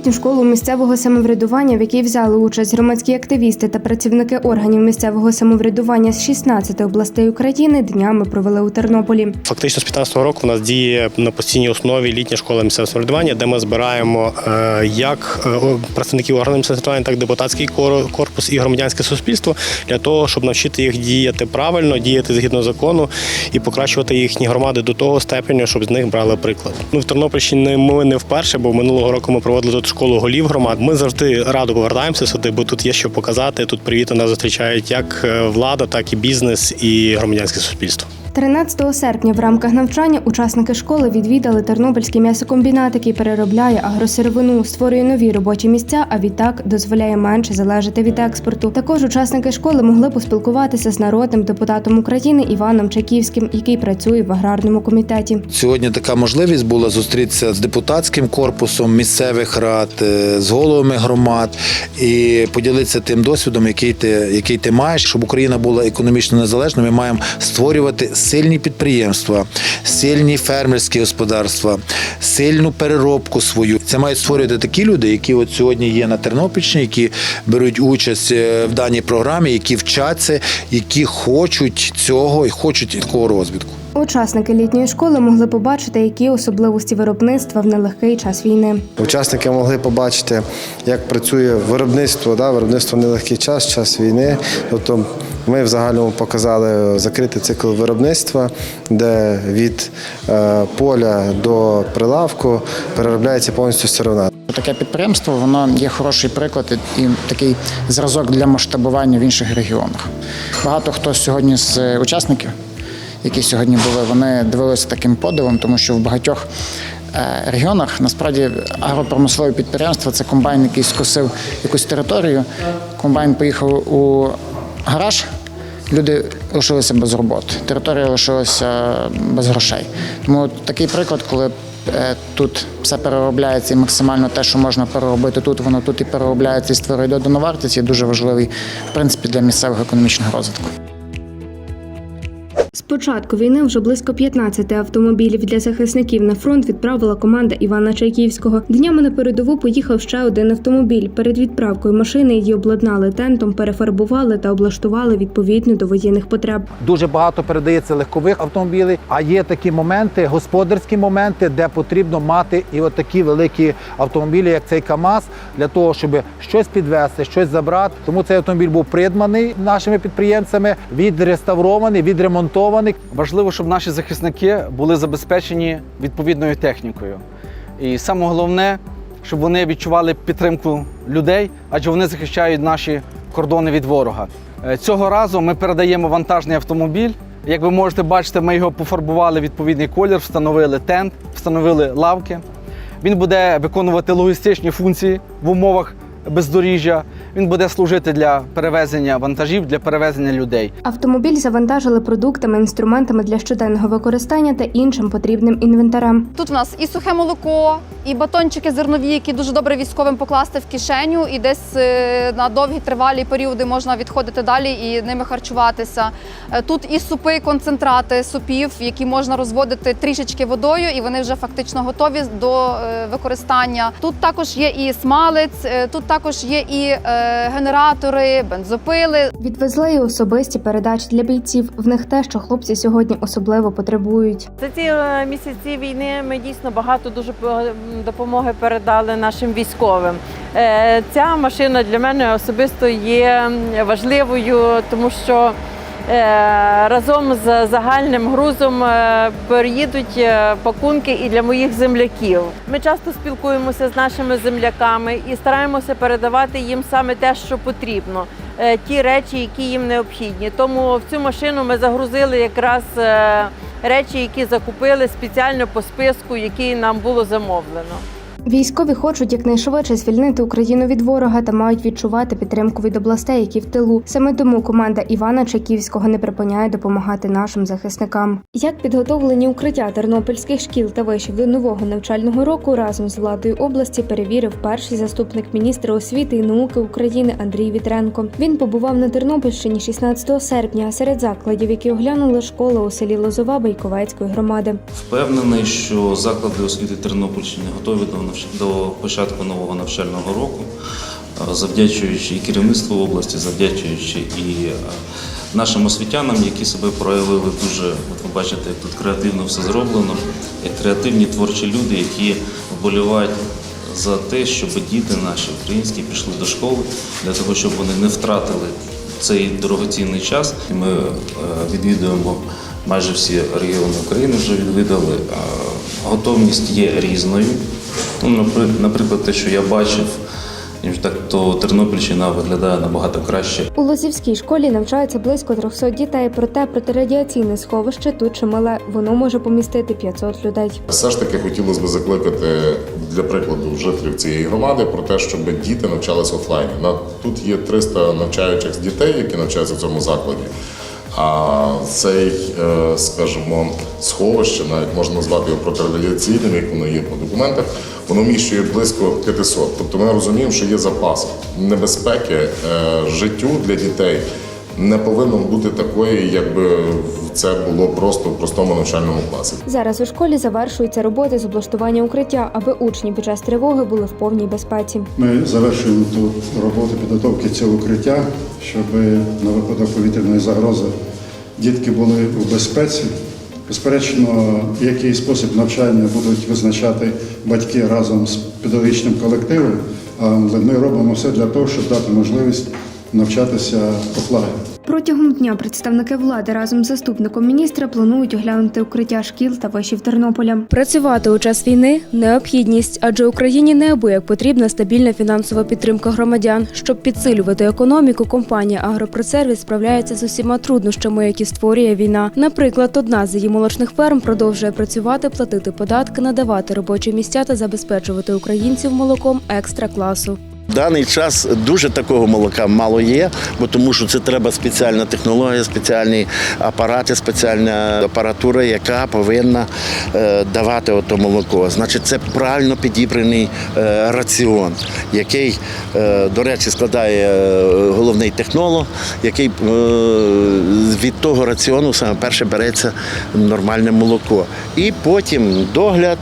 Літню школу місцевого самоврядування, в якій взяли участь громадські активісти та працівники органів місцевого самоврядування з 16 областей України, днями провели у Тернополі. Фактично з 15 року у нас діє на постійній основі літня школа місцевого самоврядування, де ми збираємо е, як е, о, представників органів місцевого самоврядування, так і депутатський кор- корпус і громадянське суспільство для того, щоб навчити їх діяти правильно, діяти згідно закону і покращувати їхні громади до того степеню, щоб з них брали приклад. Ну в Тернопільщині ми не вперше, бо минулого року ми проводили тут школу голів громад. Ми завжди радо повертаємося сюди, бо тут є що показати. Тут привіт нас зустрічають як е, влада, так і бізнес і громадянське суспільство. 13 серпня в рамках навчання учасники школи відвідали Тернопільський м'ясокомбінат, який переробляє агросировину, створює нові робочі місця, а відтак дозволяє менше залежати від експорту. Також учасники школи могли поспілкуватися з народним депутатом України Іваном Чаківським, який працює в аграрному комітеті. Сьогодні така можливість була зустрітися з депутатським корпусом місцевих рад, е, з головами громад і поділитися тим досвідом, який ти, який ти маєш, щоб Україна була економічно незалежною. Ми маємо створювати сильні підприємства, сильні фермерські господарства, сильну переробку свою. Це мають створювати такі люди, які от сьогодні є на Тернопільщині, які беруть участь е, в даній програмі, які вчаться, які хочуть цього і хочуть такого розвитку. Учасники літньої школи могли побачити, які особливості виробництва в нелегкий час війни. Учасники могли побачити, як працює виробництво, да, виробництво в нелегкий час, час війни. Тобто ми в загальному показали закритий цикл виробництва, де від е, поля до прилавку переробляється повністю сировина. Таке підприємство воно є хороший приклад і такий зразок для масштабування в інших регіонах. Багато хто сьогодні з учасників, які сьогодні були, вони дивилися таким подивом, тому що в багатьох е, регіонах насправді агропромислове підприємство це комбайн, який скосив якусь територію. Комбайн поїхав у гараж. Люди лишилися без роботи, територія лишилася без грошей. Тому такий приклад, коли е, тут все переробляється і максимально те, що можна переробити тут, воно тут і переробляється і створює додану вартість, є дуже важливий в принципі для місцевого економічного розвитку. Початку війни вже близько 15 автомобілів для захисників на фронт відправила команда Івана Чайківського. Днями на передову поїхав ще один автомобіль. Перед відправкою машини її обладнали тентом, перефарбували та облаштували відповідно до воєнних потреб. Дуже багато передається легкових автомобілів, а є такі моменти, господарські моменти, де потрібно мати і от такі великі автомобілі, як цей КАМАЗ, для того, щоб щось підвезти, щось забрати. Тому цей автомобіль був придбаний нашими підприємцями, відреставрований, відремонтований. Важливо, щоб наші захисники були забезпечені відповідною технікою. І саме головне, щоб вони відчували підтримку людей, адже вони захищають наші кордони від ворога. Е, Цього разу ми передаємо вантажний автомобіль. Як ви можете бачити, ми його пофарбували відповідний колір, встановили тент, встановили лавки. Він буде виконувати логістичні функції в умовах бездоріжжя. Він буде служити для перевезення вантажів, для перевезення людей. Автомобіль завантажили продуктами, інструментами для щоденного використання та іншим потрібним інвентарем. Тут у нас і сухе молоко, і батончики зернові, які дуже добре військовим покласти в кишеню, і десь е, на довгі тривалі періоди можна відходити далі і ними харчуватися. Е, Тут і супи, концентрати супів, які можна розводити трішечки водою, і вони вже фактично готові до е, використання. Тут також є і смалець, тут також є і е, генератори, бензопили, Відвезли і особисті передачі для бійців. В них те, що хлопці сьогодні особливо потребують. За ці е, місяці війни ми дійсно багато дуже по- допомоги передали нашим військовим. Е, Ця машина для мене особисто є важливою, тому що разом з загальним грузом е, переїдуть е, пакунки і для моїх земляків. Ми часто спілкуємося з нашими земляками і стараємося передавати їм саме те, що потрібно, е, ті речі, які їм необхідні. Тому в цю машину ми загрузили якраз е, речі, які закупили спеціально по списку, який нам було замовлено. Військові хочуть якнайшвидше звільнити Україну від ворога та мають відчувати підтримку від областей, які в тилу. Саме тому команда Івана Чеківського не припиняє допомагати нашим захисникам. Як підготовлені укриття тернопільських шкіл та вишів до нового навчального року разом з владою області перевірив перший заступник міністра освіти і науки України Андрій Вітренко. Він побував на Тернопільщині 16 серпня. Серед закладів, які оглянули школа у селі Лозова Байковецької громади. Впевнений, що заклади освіти Тернопільщини готові до до початку нового навчального року, е, завдячуючи і керівництву області, завдячуючи і е, нашим освітянам, які себе проявили дуже, от ви бачите, як тут креативно все зроблено, як креативні творчі люди, які вболівають за те, щоб діти наші українські пішли до школи, для того, щоб вони не втратили цей дорогоцінний час. Ми е, відвідуємо майже всі регіони України, вже відвідали. Готовність є різною. Ну, наприклад, те, що я бачив, ніж так, то Тернопільщина виглядає набагато краще. У Лозівській школі навчається близько 300 дітей, проте протирадіаційне сховище тут чимале. Воно може помістити 500 людей. Все ж таки хотілося б закликати для прикладу жителів цієї громади про те, щоб діти навчалися офлайні. На тут є 300 навчаючих дітей, які навчаються в цьому закладі. А цей, е, скажімо, сховище, навіть можна назвати його протирадіаційним, як воно є по документах, воно вміщує близько 500. Тобто ми розуміємо, що є запас небезпеки е, життю для дітей не повинно бути такої, якби це було просто в простому навчальному класі. Зараз у школі завершуються роботи з облаштування укриття, аби учні під час тривоги були в повній безпеці. Ми завершуємо тут роботу підготовки цього укриття, щоб на випадок повітряної загрози дітки були у безпеці. Безперечно, який спосіб навчання будуть визначати батьки разом з педагогічним колективом, але ми робимо все для того, щоб дати можливість навчатися офлайн. Протягом дня представники влади разом з заступником міністра планують оглянути укриття шкіл та вишів Тернополя. Працювати у час війни необхідність, адже Україні неабияк потрібна стабільна фінансова підтримка громадян. Щоб підсилювати економіку, компанія Агропродсервіс справляється з усіма труднощами, які створює війна. Наприклад, одна з її молочних ферм продовжує працювати, платити податки, надавати робочі місця та забезпечувати українців молоком екстра класу. Даний час дуже такого молока мало є, бо тому що це треба спеціальна технологія, спеціальні апарати, спеціальна апаратура, яка повинна е, давати ото молоко. Значить, це правильно підібраний е, раціон, який, е, до речі, складає головний технолог, який від того раціону саме перше береться нормальне молоко. І потім догляд.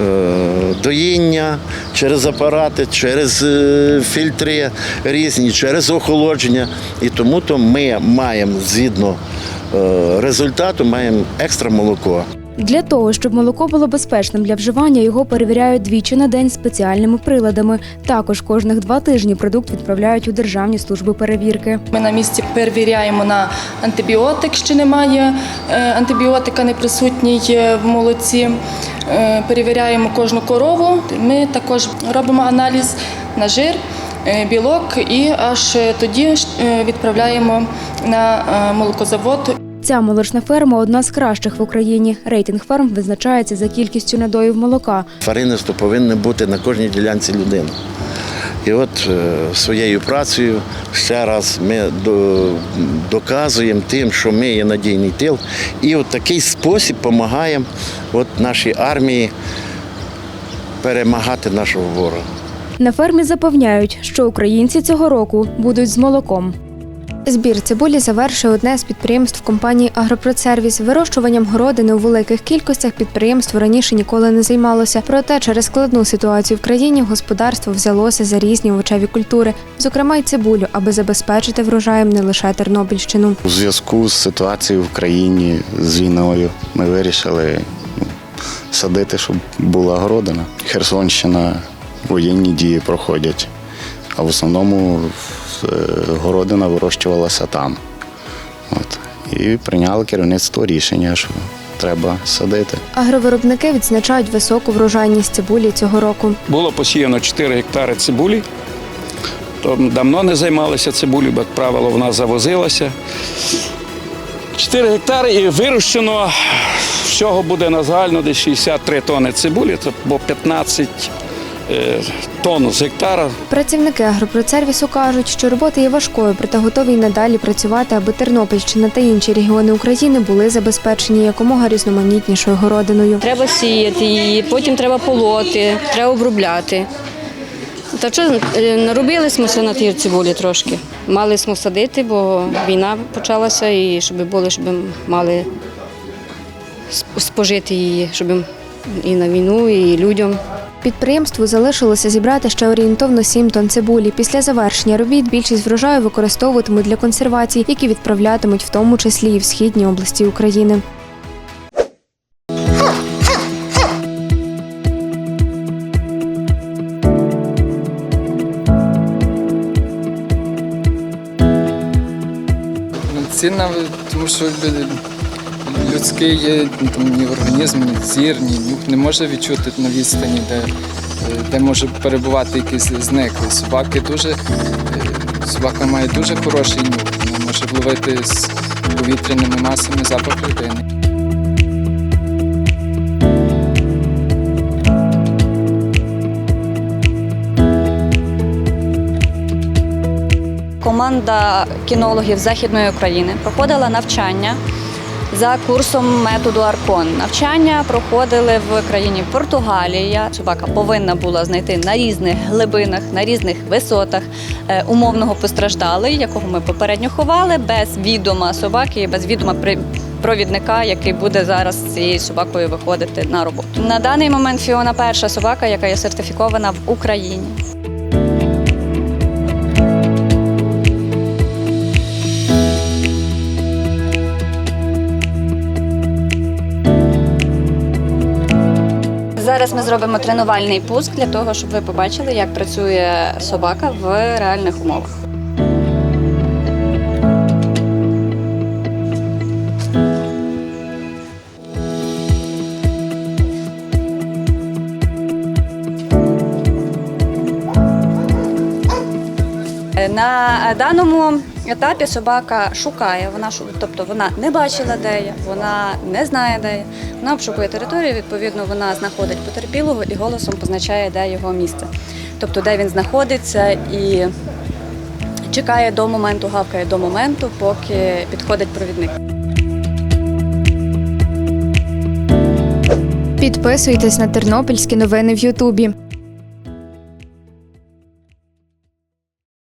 Е, доїння через апарати, через е, фільтри різні, через охолодження. І тому то ми маємо згідно е, результату, маємо екстра молоко. Для того, щоб молоко було безпечним для вживання, його перевіряють двічі на день спеціальними приладами. Також кожних два тижні продукт відправляють у державні служби перевірки. Ми на місці перевіряємо на антибіотик, чи немає е, антибіотика не присутній е, в молоці. Е, Перевіряємо кожну корову. Ми також робимо аналіз на жир, білок і аж тоді відправляємо на молокозавод Ця молочна ферма одна з кращих в Україні. Рейтинг ферм визначається за кількістю надоїв молока. Тваринництво повинно бути на кожній ділянці людини. І от е, своєю працею ще раз ми доказуємо тим, що ми є надійний тил, і от такий спосіб допомагаємо от нашій армії перемагати нашого ворога. На фермі запевняють, що українці цього року будуть з молоком. Збір цибулі завершує одне з підприємств компанії Агропродсервіс. Вирощуванням городини у великих кількостях підприємство раніше ніколи не займалося. Проте через складну ситуацію в країні господарство взялося за різні овочеві культури, зокрема й цибулю, аби забезпечити врожаєм не лише Тернопільщину. У зв'язку з ситуацією в країні з війною ми вирішили ну, садити, щоб була городина. Херсонщина, воєнні дії проходять, а в основному городина вирощувалася там. От. І прийняли керівництво рішення, що треба садити. Агровиробники відзначають високу врожайність цибулі цього року. Було посіяно 4 гектари цибулі. То давно не займалися цибулею, бо, як правило, вона завозилася. 4 гектари і вирощено всього буде на загально десь 63 тонни цибулі, це бо 15 е, тонн з гектара. Працівники агропродсервісу кажуть, що робота є важкою, проте готові й надалі працювати, аби Тернопільщина та інші регіони України були забезпечені якомога різноманітнішою городиною. Треба сіяти її, потім треба полоти, треба обробляти. Та що е, наробили ми на тій цибулі трошки. Мали ми садити, бо війна почалася, і щоб були, щоб мали спожити її, щоб і на війну, і людям. Підприємству залишилося зібрати ще орієнтовно 7 тонн цибулі. Після завершення робіт більшість врожаю використовуватимуть для консервації, які відправлятимуть в тому числі і в східні області України. Цінна, тому що людський є там, ні організм, ні зір, ні нюх не може відчути на відстані, де, е, де може перебувати якийсь зниклий. Собаки дуже, е, собака має дуже хороший нюх, вона може вловити з повітряними масами запах людини. Команда кінологів Західної України проходила навчання за курсом методу Аркон. Навчання проходили в країні Португалія. Собака повинна була знайти на різних глибинах, на різних висотах е, умовного постраждалий, якого ми попередньо ховали, без відома собаки без відома при- провідника, який буде зараз з цією собакою виходити на роботу. На даний момент Фіона перша собака, яка є сертифікована в Україні. Зараз ми зробимо тренувальний пуск для того, щоб ви побачили, як працює собака в реальних умовах. На даному етапі собака шукає, вона тобто вона не бачила, де є, вона не знає, де є. Вона обшукує територію, відповідно, вона знаходить потерпілого і голосом позначає, де його місце. Тобто, де він знаходиться і чекає до моменту, гавкає до моменту, поки підходить провідник. Підписуйтесь на тернопільські новини в Ютубі.